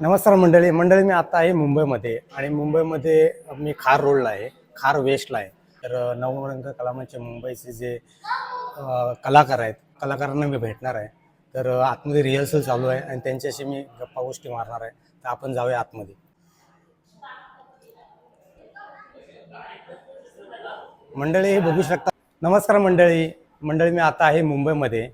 नमस्कार मंडळी. मंडळी मी आता आहे मुंबईमध्ये आणि मुंबईमध्ये मी खार रोडला आहे. खार वेस्टला आहे. तर नवरंग कलामांचे मुंबईचे जे कलाकार आहेत कलाकारांना मी भेटणार आहे. तर आतमध्ये रिहर्सल चालू आहे आणि त्यांच्याशी मी गप्पा गोष्टी मारणार आहे. तर आपण जाऊया आतमध्ये. मंडळी हे बघू शकता नमस्कार मंडळी. मंडळी मी आता आहे मुंबईमध्ये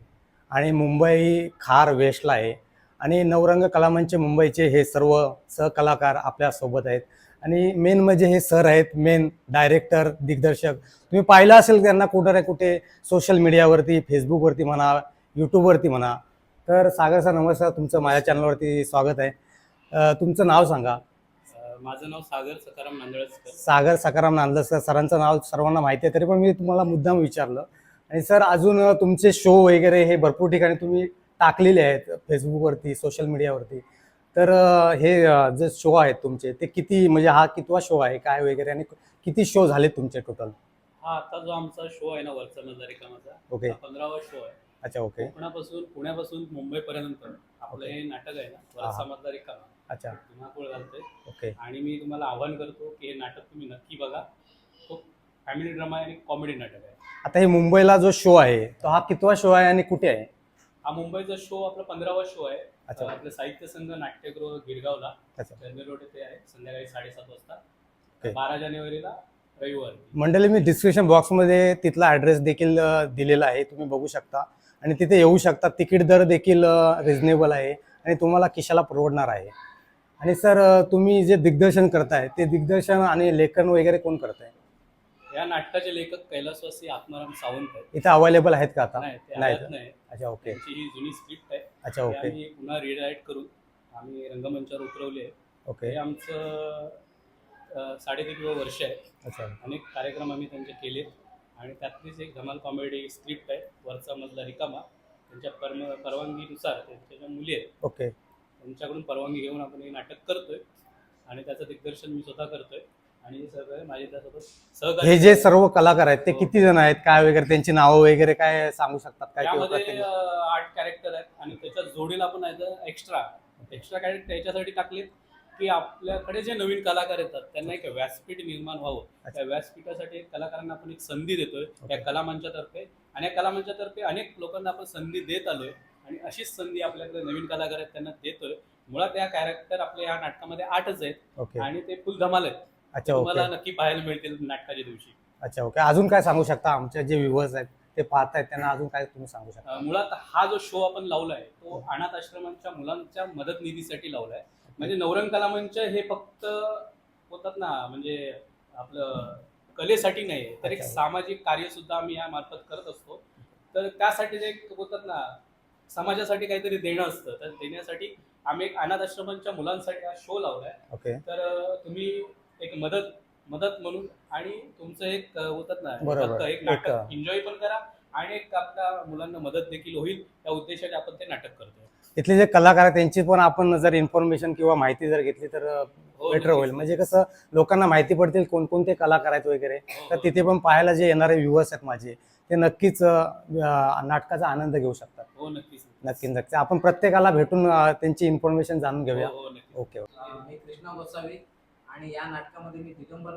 आणि मुंबई खार वेस्टला आहे. आणि नवरंग कलामंच मुंबईचे हे सर्व सहकलाकार आपल्यासोबत आहेत. आणि मेन म्हणजे हे सर आहेत मेन डायरेक्टर दिग्दर्शक. तुम्ही पाहिलं असेल त्यांना कुठं ना कुठे सोशल मीडियावरती फेसबुकवरती म्हणा यूट्यूबवरती म्हणा. तर सागर सर नमस्कार. तुमचं माझ्या चॅनलवरती स्वागत आहे. तुमचं नाव सांगा. माझं नाव सागर सकाराम नांदळसकर सागर सकाराम नांदसकर सरांचं नाव सर्वांना माहिती आहे तरी पण मी तुम्हाला मुद्दाम विचारलं. आणि सर अजून तुमचे शो वगैरे हे भरपूर ठिकाणी तुम्ही टाकलेले आहेत फेसबुकवरती सोशल मीडियावरती तर हे जे शो आहेत तुमचे ते किती म्हणजे हा कितवा शो आहे काय वगैरे आणि किती शो झाले तुमचे टोटल हा आता जो आमचा शो आहे ना वरचा रिकामाचा ओके पंधरावा शो आहे. अच्छा ओके कोकणापासून पुण्यापासून मुंबईपर्यंत आपलं हे नाटक आहे ना वरचा मधला रिकामा. अच्छा. धुमाकूळ घालतोय. ओके आणि मी तुम्हाला आव्हान करतो की हे नाटक तुम्ही नक्की बघा. खूप फॅमिली ड्रामा आणि कॉमेडी नाटक आहे. आता हे मुंबईला जो शो आहे तो हा कितवा शो आहे आणि कुठे आहे? हा मुंबईचा शो आपला पंधरावा शो आहे. अच्छा. आपलं साहित्य संघ नाट्यगृह गिरगावला. अच्छा. रोड येथे आहे. संध्याकाळी साडेसात वाजता. बारा जानेवारीला रविवारी. मंडळी मी डिस्क्रिप्शन बॉक्समध्ये तिथला ॲड्रेस देखील अ, दिलेला आहे. तुम्ही बघू शकता. आणि तिथे येऊ शकता. तिकीट दर देखील रिजनेबल आहे. आणि तुम्हाला खिशाला परवडणार आहे. आणि सर अ, तुम्ही जे दिग्दर्शन करताय ते दिग्दर्शन आणि लेखन वगैरे कोण करताय? या नाटकाचे लेखक कैलासवासी आत्माराम सावंत आहेत. इथे अवेलेबल आहेत का आता? नाही ते नाही आल्यात नाही अच्छा ओके. त्यांची ही जुनी स्क्रिप्ट आहे. अच्छा ती ओके. आम्ही पुन्हा रिराईट करून आम्ही रंगमंचावर उतरवली आहे. ओके. हे आमचं अं, साडेतीन वर्ष आहे. अच्छा. अनेक कार्यक्रम आम्ही त्यांचे केलेत. आणि त्यातलीच एक धमाल कॉमेडी स्क्रिप्ट आहे वरचा मधला रिकामा. त्यांच्या परम परवानगीनुसार त्यांच्या ज्या मुली आहेत ओके. त्यांच्याकडून परवानगी घेऊन आपण हे नाटक करतोय. आणि त्याचं दिग्दर्शन मी स्वतः करतोय. आणि हे सगळं माझे त्यासोबत सहकार्य हे जे सर्व कलाकार आहेत ते किती जण आहेत? काय वगैरे त्यांची नावं वगैरे काय सांगू शकतात काय किंवा त्यामध्ये प्रत्येक- अं, आठ कॅरेक्टर आहेत आणि त्याच्या जोडीला आपण एक्स्ट्रा एक्स्ट्रा कॅरेक्टर याच्यासाठी टाकलेत की आपल्याकडे जे नवीन कलाकार येतात त्यांना एक व्यासपीठ निर्माण व्हावं. त्या व्यासपीठासाठी कलाकारांना आपण एक संधी देतोय त्या कलामंचातर्फे. आणि या कलामंचातर्फे अनेक लोकांना आपण संधी देत आलोय आणि अशीच संधी आपल्याकडे नवीन कलाकार आहेत त्यांना देतोय. मुळात या कॅरेक्टर आपल्या या नाटकामध्ये आठच आहेत ओके. आणि ते फुल धमाल आहेत. अच्छा तुम्हाला ओके. नक्की पाहायला मिळतील नाटकाच्या दिवशी. अच्छा ओके. अजून काय सांगू शकता? आमचे जे व्ह्युअर्स आहेत ते पाहत आहेत त्यांना अजून काय तुम्ही सांगू शकता? अं, मुळात हा जो शो आपण लावलाय तो अनाथ आश्रमांच्या मुलांच्या मदत निधीसाठी लावलाय. म्हणजे नवरंग कलामंच हे फक्त होतात ना म्हणजे आपलं कलेसाठी नाही तर एक अच्छा. सामाजिक कार्य सुद्धा आम्ही या मार्फत करत असतो. तर त्यासाठी जे एक होतात ना समाजासाठी काहीतरी देणं असतं तर देण्यासाठी आम्ही एक अनाथ आश्रमांच्या मुलांसाठी हा शो लावलाय. ओके. तर अं, तुम्ही एक मदत मदत म्हणून आणि तुमचं एक होतात ना बरोबर. फक्त एक नाटक. एन्जॉय पण करा आणि एक आपल्या मुलांना मदत देखील होईल त्या उद्देशाने आपण ते नाटक करतोय. इथले जे कलाकार आहेत त्यांची पण आपण जर इन्फॉर्मेशन किंवा माहिती जर घेतली तर हो, बेटर नक्कीच. होईल. म्हणजे कसं लोकांना माहिती पडतील कोणकोणते कलाकार आहेत वगैरे. हो, तर हो. तिथे पण पाहायला जे येणारे व्ह्युअर्स आहेत माझे ते नक्कीच अं, नाटकाचा आनंद घेऊ शकतात. हो नक्कीच नक्की नक्की आपण प्रत्येकाला भेटून अं, त्यांची इन्फॉर्मेशन जाणून हो, घेऊया. हो, नक्कीच. ओके ओके मी कृष्णा गोसावी. आणि या नाटकामध्ये मी दिगंबर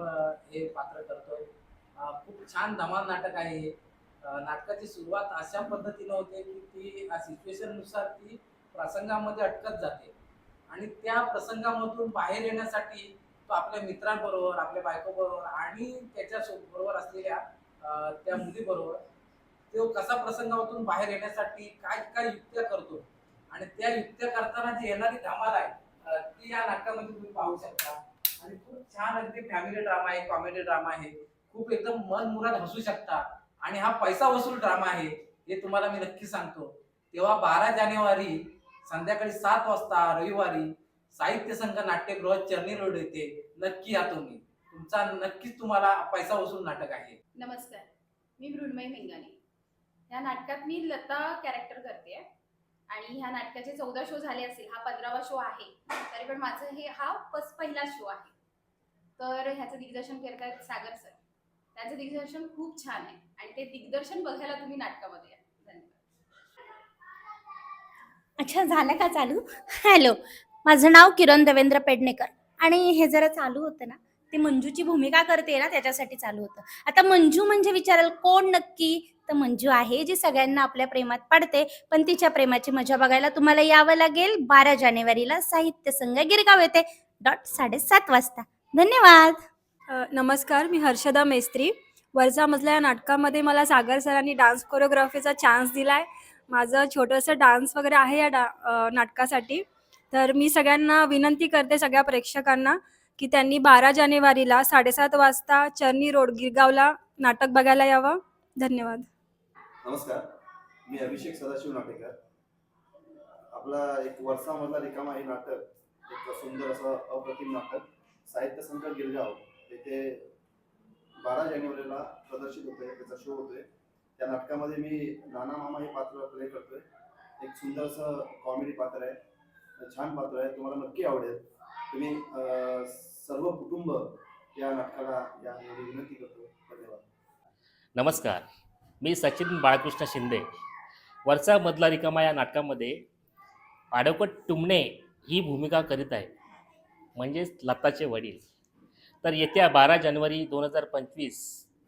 हे पात्र करतोय. खूप छान धमाल नाटक आहे हे. नाटकाची सुरुवात अशा पद्धतीनं होते की ती सिच्युएशननुसार ती प्रसंगामध्ये अटकत जाते. आणि त्या प्रसंगामधून बाहेर येण्यासाठी तो आपल्या मित्रांबरोबर आपल्या बायकोबरोबर आणि त्याच्या बरोबर असलेल्या त्या मुलीबरोबर तो कसा प्रसंगामधून बाहेर येण्यासाठी काय काय युक्त्या करतो आणि त्या युक्त्या करताना जी येणारी धमाल आहे ती या नाटकामध्ये तुम्ही पाहू शकता. आणि खूप छान अगदी फॅमिली ड्रामा आहे कॉमेडी ड्रामा आहे. खूप एकदम मन मुराद हसू शकता. आणि हा पैसा वसूल ड्रामा आहे हे तुम्हाला मी नक्की सांगतो. तेव्हा बारा जानेवारी संध्याकाळी सात वाजता रविवारी साहित्य संघ नाट्यगृह चर्नी रोड येथे नक्की या तुम्ही. तुमचा नक्कीच तुम्हाला पैसा वसूल नाटक आहे. नमस्कार. मी मृण्मयी मेंगाने. ह्या नाटकात मी लता कॅरेक्टर करते आणि ह्या नाटकाचे चौदा शो झाले असेल हा पंधरावा शो आहे. तरी पण माझं हे हा पस पहिला शो आहे. तर ह्याचं दिग्दर्शन करतात सागर सर. त्यांचं दिग्दर्शन खूप छान आहे. आणि ते दिग्दर्शन बघायला तुम्ही नाटकामध्ये या. अच्छा झालं का चालू? हॅलो माझं नाव किरण देवेंद्र पेडणेकर. आणि हे जरा चालू होतं ना ते मंजूची भूमिका करते ना त्याच्यासाठी चालू होतं. आता मंजू म्हणजे विचाराल कोण नक्की? तर मंजू आहे जी सगळ्यांना आपल्या प्रेमात पडते पण तिच्या प्रेमाची मजा बघायला तुम्हाला यावं लागेल. बारा जानेवारीला साहित्य संघ गिरगाव येथे डॉट साडेसात वाजता. धन्यवाद. अ, नमस्कार मी हर्षदा मेस्त्री. वरचा मजला या नाटकामध्ये मला सागर सरांनी डान्स कोरिओग्राफीचा चान्स दिला आहे माझं छोटंसं डान्स वगैरे आहे या डा अ, नाटकासाठी. तर मी सगळ्यांना विनंती करते सगळ्या प्रेक्षकांना की त्यांनी बारा जानेवारीला साडेसात वाजता चर्नी रोड गिरगावला नाटक बघायला यावं. धन्यवाद. नमस्कार मी अभिषेक सदाशिव नाटेकर. आपला एक वर्षामधला रिकामा हे नाटक एक सुंदर असं अप्रतिम नाटक. साहित्य संघ गिरगाव येथे बारा जानेवारीला प्रदर्शित होतोय त्याचा शो होतोय. त्या नाटकामध्ये मी नाना मामा हे पात्र प्ले करतोय. एक सुंदर असं कॉमेडी पात्र आहे. छान पात्र आहे. तुम्हाला नक्की आवडेल. तुम्ही सर्व कुटुंब या नाटकाला या विनंती करतो. धन्यवाद. नमस्कार. मी सचिन बाळकृष्ण शिंदे. वरचा मधला रिकामा या नाटकामध्ये आडवकट टुमणे ही भूमिका करीत आहे. म्हणजेच लताचे वडील. तर येत्या बारा जानेवारी दोन हजार पंचवीस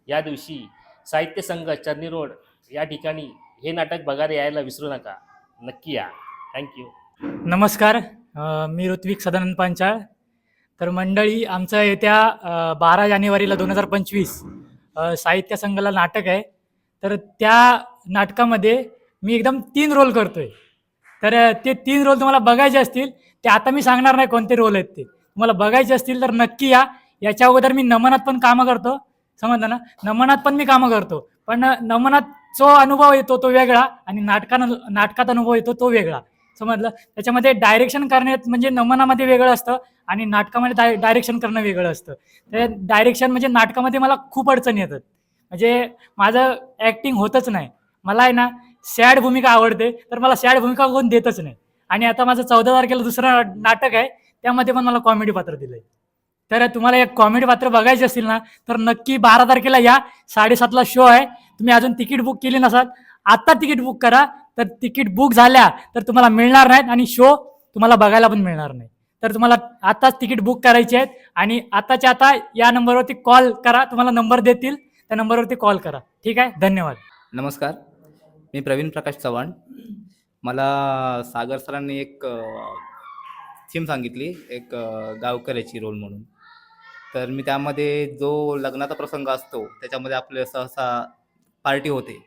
या दिवशी साहित्य संघ चर्नी रोड या ठिकाणी हे नाटक बघायला यायला विसरू नका. नक्की या. थँक्यू नमस्कार. मी ऋत्विक सदानंद पांचाळ. तर मंडळी आमचं येत्या बारा जानेवारीला दोन हजार पंचवीस साहित्य संघाला नाटक आहे. तर त्या नाटकामध्ये मी एकदम तीन रोल करतोय. तर ते तीन रोल तुम्हाला बघायचे असतील. ते आता मी सांगणार नाही कोणते रोल आहेत ते. तुम्हाला बघायचे असतील तर नक्की या. याच्या अगोदर मी नमनात पण कामं करतो. समजलं ना? नमनात पण मी कामं करतो. पण नमनात जो अनुभव येतो तो वेगळा आणि नाटकान नाटकात अनुभव येतो तो वेगळा. समजलं? त्याच्यामध्ये डायरेक्शन करण्यात म्हणजे नमनामध्ये वेगळं असतं आणि नाटकामध्ये डाय डायरेक्शन करणं वेगळं असतं. तर डायरेक्शन म्हणजे नाटकामध्ये मला खूप अडचणी येतात. म्हणजे माझं ॲक्टिंग होतच नाही. मला आहे ना सॅड भूमिका आवडते तर मला सॅड भूमिका कोण देतच नाही. आणि आता माझं चौदा तारखेला दुसरं नाटक आहे त्यामध्ये पण मला कॉमेडी पात्र दिलंय. तर तुम्हाला एक कॉमेडी पात्र बघायचे असतील ना तर नक्की बारा तारखेला या. साडेसातला शो आहे. तुम्ही अजून तिकीट बुक केली नसाल आत्ता तिकीट बुक करा. तर तिकीट बुक झाल्या तर तुम्हाला मिळणार नाहीत आणि शो तुम्हाला बघायला पण मिळणार नाही. तर तुम्हाला आत्ताच तिकीट बुक करायचे आहेत आणि आताच्या आता या नंबरवरती कॉल करा. तुम्हाला नंबर देतील त्या नंबरवरती कॉल करा. ठीक आहे? धन्यवाद. नमस्कार. मी प्रवीण प्रकाश चव्हाण. मला सागर सरांनी एक थीम सांगितली एक गावकऱ्याची रोल म्हणून. तर मी त्यामध्ये जो लग्नाचा प्रसंग असतो त्याच्यामध्ये आपले सहसा पार्टी होते.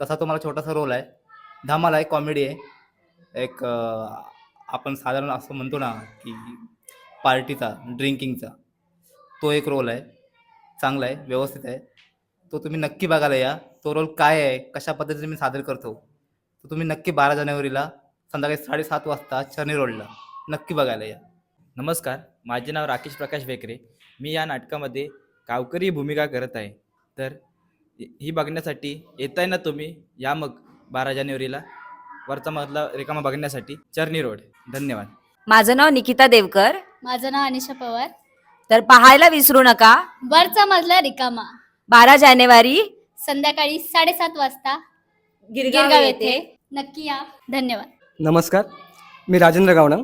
तसा तो मला छोटासा रोल आहे. धमाल आहे कॉमेडी आहे. एक आपण साधारण असं म्हणतो ना की पार्टीचा ड्रिंकिंगचा तो एक रोल आहे. चांगला आहे व्यवस्थित आहे. तो तुम्ही नक्की बघायला या. तो रोल काय आहे? कशा पद्धतीने मी सादर करतो? तो तुम्ही नक्की बारा जानेवारीला संध्याकाळी साडेसात वाजता चर्नी रोडला नक्की बघायला या. नमस्कार माझे नाव राकेश प्रकाश बेकरे मी या नाटकामध्ये गावकरी भूमिका करत आहे. तर हि- ही बघण्यासाठी येत आहे ना तुम्ही? या मग बारा जानेवारीला वरचा मधला रिकामा बघण्यासाठी चर्नी रोड धन्यवाद. माझं नाव निकिता देवकर. माझं नाव अनिशा पवार. तर पाहायला विसरू नका. वरचा मजला रिकामा. बारा जानेवारी संध्याकाळी साडेसात वाजता गिरगाव येथे. नक्की या. धन्यवाद. नमस्कार. मी राजेंद्र गावणं.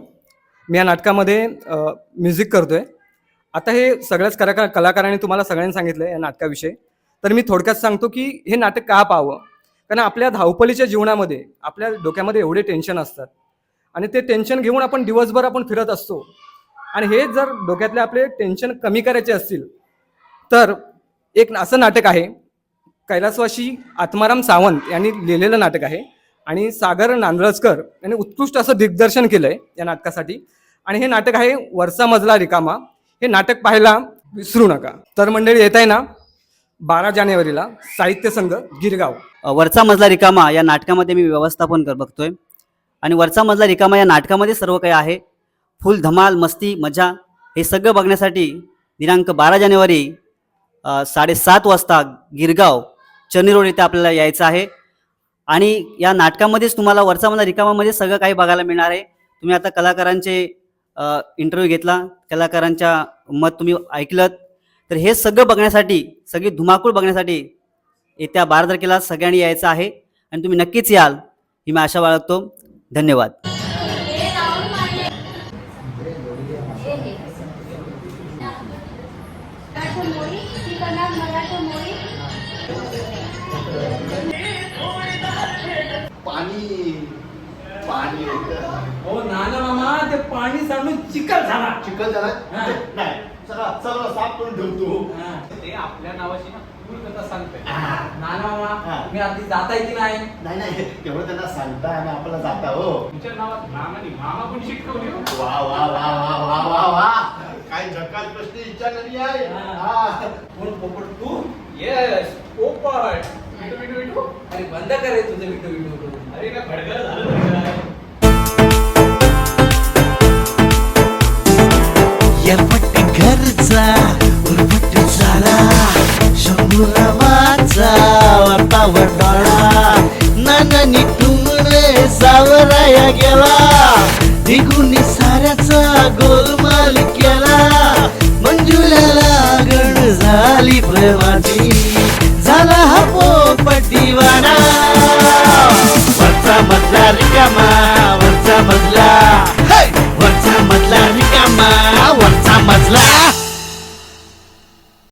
मी या नाटकामध्ये म्युझिक करतो आहे आता हे सगळ्याच कलाकार कलाकारांनी तुम्हाला सगळ्यांनी सांगितलं आहे या नाटकाविषयी. तर मी थोडक्यात सांगतो की हे नाटक का पाहावं? कारण आपल्या धावपळीच्या जीवनामध्ये आपल्या डोक्यामध्ये एवढे टेन्शन असतात. आणि ते टेन्शन घेऊन आपण दिवसभर आपण फिरत असतो. आणि हे जर डोक्यातले आपले टेन्शन कमी करायचे असतील तर एक असं नाटक आहे कैलासवासी आत्माराम सावंत यांनी लिहिलेलं नाटक आहे. आणि सागर नांदळजकर यांनी उत्कृष्ट असं दिग्दर्शन केलं आहे या नाटकासाठी. आणि हे नाटक आहे वरसा मजला रिकामा. हे नाटक पाहायला विसरू नका. तर मंडळी येत आहे ना? बारा जानेवारीला साहित्य संघ गिरगाव. वरचा मजला रिकामा या नाटकामध्ये मी व्यवस्थापन कर बघतोय. आणि वरचा मजला रिकामा या नाटकामध्ये सर्व काही आहे. फुल धमाल मस्ती मजा हे सगळं बघण्यासाठी दिनांक बारा जानेवारी साडेसात वाजता गिरगाव चनी रोड येथे आपल्याला यायचं आहे. आणि या नाटकामध्येच तुम्हाला वरचा मजला रिकामामध्ये सगळं काही बघायला मिळणार आहे. तुम्ही आता कलाकारांचे इंटरव्ह्यू घेतला. कलाकारांच्या मत तुम्ही ऐकलं तर हे सगळं बघण्यासाठी सगळी धुमाकूळ बघण्यासाठी येत्या बारा तारखेला सगळ्यांनी यायचं आहे. आणि तुम्ही नक्कीच याल. ही मी आशा बाळगतो. धन्यवाद. ते पाणी सांडून चिखल झाला. चिकन झाला? नाही. सगळं सगळं साफ करून ठेवतो. ते आपल्या नावाची ना कथा नाना हा. मामा आधी की नाही? नाही नाही. तेवढं त्यांना सांगता आणि आपल्याला जाता हो. तुमच्या नावात मामा पण शिकवली हो. वा वा वा वा वा वा वा काय झकाल प्रश्न विचारलेली आहे. हा. पोपट तू? येस पोपट. अरे बंद कर रे तुझं विटू विटू अरे काय भडकं झालं एरपट्टी घरचा उरपट्ट झाला शंभुरावाचा वाटा वटाळा नानानी टुमणे सावराया गेला निघून साऱ्याचा गोलमाल केला. मंजुला लागण झाली प्रेमाची